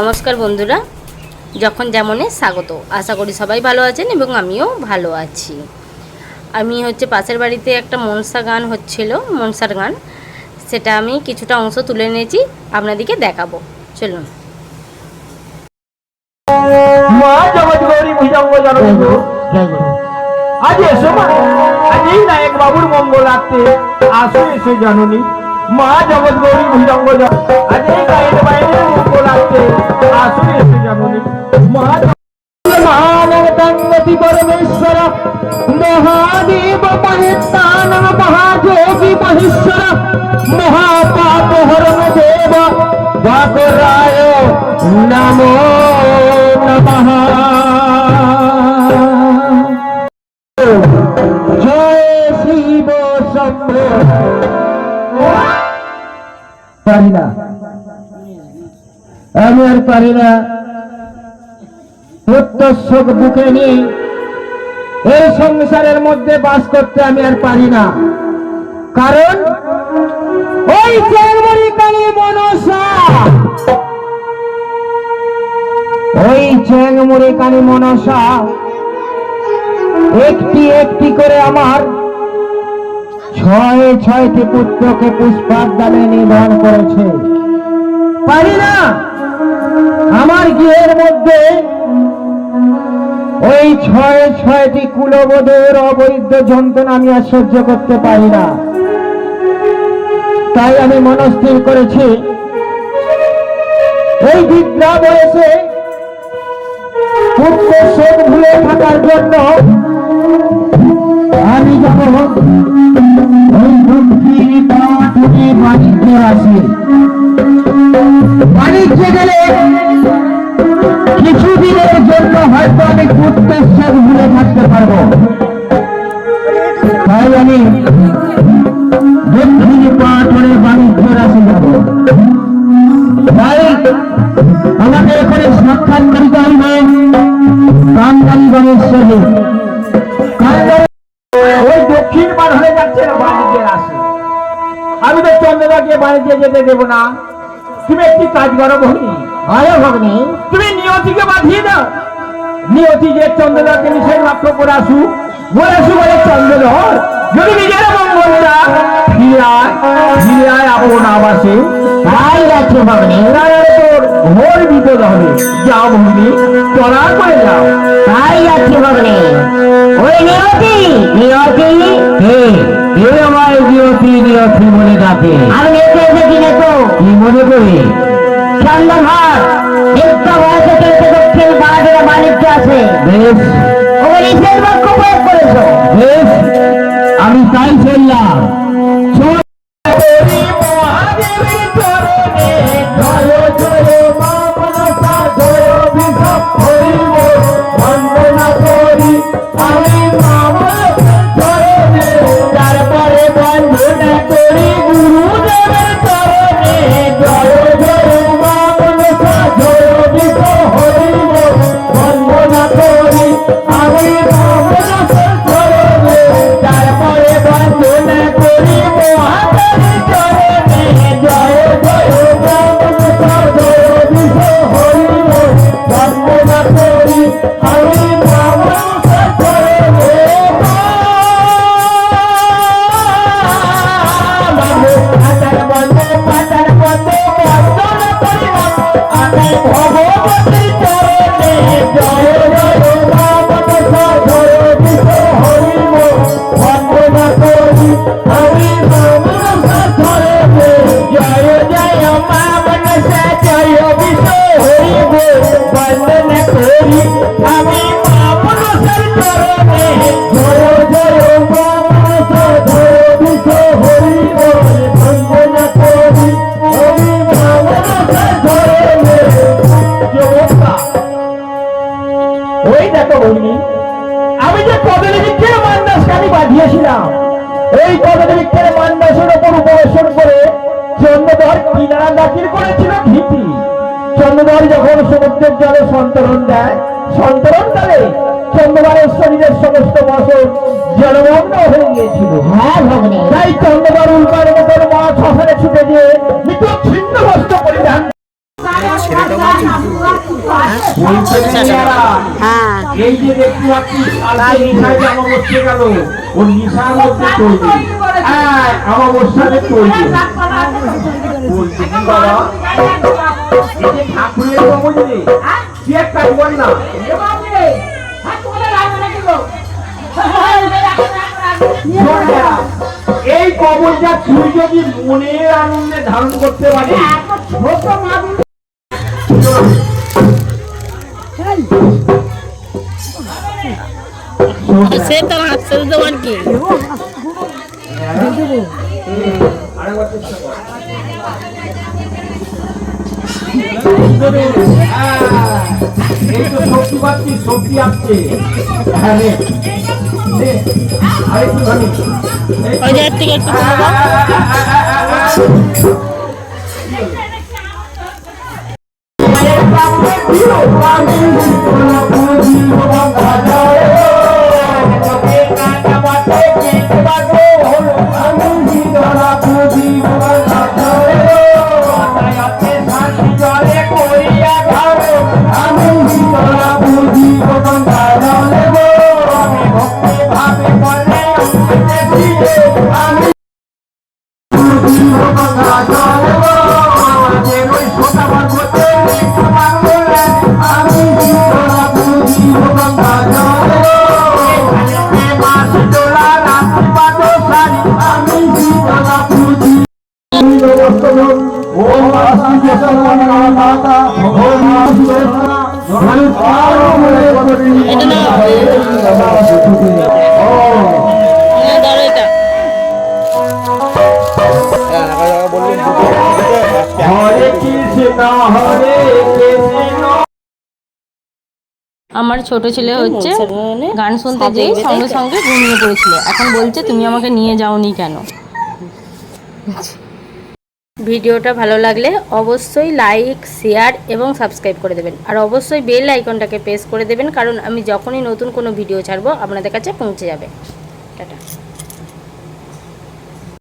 নমস্কার বন্ধুরা, যখন যেমনে স্বাগত। আশা করি সবাই ভালো আছেন এবং আমিও ভালো আছি। আমি হচ্ছে পাশের বাড়িতে একটা মনসা গান হচ্ছিল, মনসার গান। সেটা আমি কিছুটা অংশ তুলে নিয়েছি আপনাদেরকে দেখাবো। চলুন। আজ এসো মা আসো এসে জননী, মা জগৎ গৌরী ভুজঙ্গ महानगतंगति परमेश्वर महादेव महितान महाजोगी महेश्वर महापाप हरण देव वाकुराय नमो नमः जय शिव शंभो আমি আর পারি না। প্রত্যক্ষক বুকে নিয়ে এই সংসারের মধ্যে বাস করতে আমি আর পারি না। কারণ ওই চেংমরি কালী মনসা। ওই চেংমরি কালী মনসা। একটি একটি করে আমার ছয় ছয়টি পুত্রকে পুষ্পার দালে নিধন করেছে। পারি না। আমার গৃহের মধ্যে ওই ছয় ছয়টি কুলবোধের অবৈধ যন্ত্রণা আমি আর সহ্য করতে পারি না। তাই আমি মনস্থির করেছি, এই বিদ্যা বয়সে শোক ভুলে থাকার জন্য। আমি যাব আসি, বাণিজ্যে গেলে হয়তো আমি সাথে ভুলে থাকতে পারব। তাই আমি দক্ষিণ পাটনে বাণিজ্য রাশি যাব তাই আমাকে এখানে সাক্ষাৎ করিতে হইবে ওই দক্ষিণ পার হয়ে যাচ্ছে না বাণিজ্যের আসে আমি তো চন্দ্রদাকে বাণিজ্যে যেতে দেবো না। তুমি একটি কাজ করো ভগ্নি। আরে ভগ্নি। তুমি নিয়তিকে বাঁধিয়ে দাও। নিয়তি যে চন্দ্রদাকে নিষেধ লক্ষ্য করে আসু বলে আসু বলে চন্দ্রধর যদি নিজের মঙ্গলটা ফিরায় ফিরায় আপন আবাসে তাই আছে ভগ্নি তোর ঘোর বিপদ হবে। যাও ভগ্নি চলা করে যাও। তাই আছে ভগ্নে ওই নিয়তি নিয়তি। হে কে আমার নিয়তি নিয়তি বলে ডাকে। আমি এসে এসেছি দেখো? কি মনে করি? চন্দ্রঘর আমি তাই চললাম এই মান্ডাসের উপর উপবেশন করে চন্দ্রধর কিনারা দাখিল করেছিল ভীতি চন্দ্রধর যখন সমুদ্রের জলে সন্তরণ দেয় সন্তরণ কালে চন্দ্রবারের শরীরের সমস্ত বছর জলমগ্ন হয়ে গিয়েছিল। হ্যাঁ তাই চন্দ্রবার উল্কার মতন মা ছুটে দিয়ে মৃত ছিন্ন বস্ত্র হ্যাঁ। এই যে দেখতে পাচ্ছিস কালকে নিশায় যে অমাবস্যা গেল ওর নিশার মধ্যে তৈরি হ্যাঁ অমাবস্যাতে তৈরি বলছি কি বাবা? এই যে ঠাকুরের কি একটা বল না। এই কবরটা তুই যদি মনের আনন্দে ধারণ করতে পারিস। সে তার হাসতে তোমার কি শক্তি আসছে। ওই কমে দাও। আমার ছোট ছেলে হচ্ছে গান শুনতে যেই সঙ্গে সঙ্গে ঘুমিয়ে পড়েছিল। এখন বলছে, তুমি আমাকে নিয়ে যাওনি কেন? ভিডিওটা ভালো লাগলে অবশ্যই লাইক শেয়ার এবং সাবস্ক্রাইব করে দেবেন। আর অবশ্যই বেল আইকনটাকে প্রেস করে দেবেন, কারণ আমি যখনই নতুন কোনো ভিডিও ছাড়বো, আপনাদের কাছে পৌঁছে যাবে।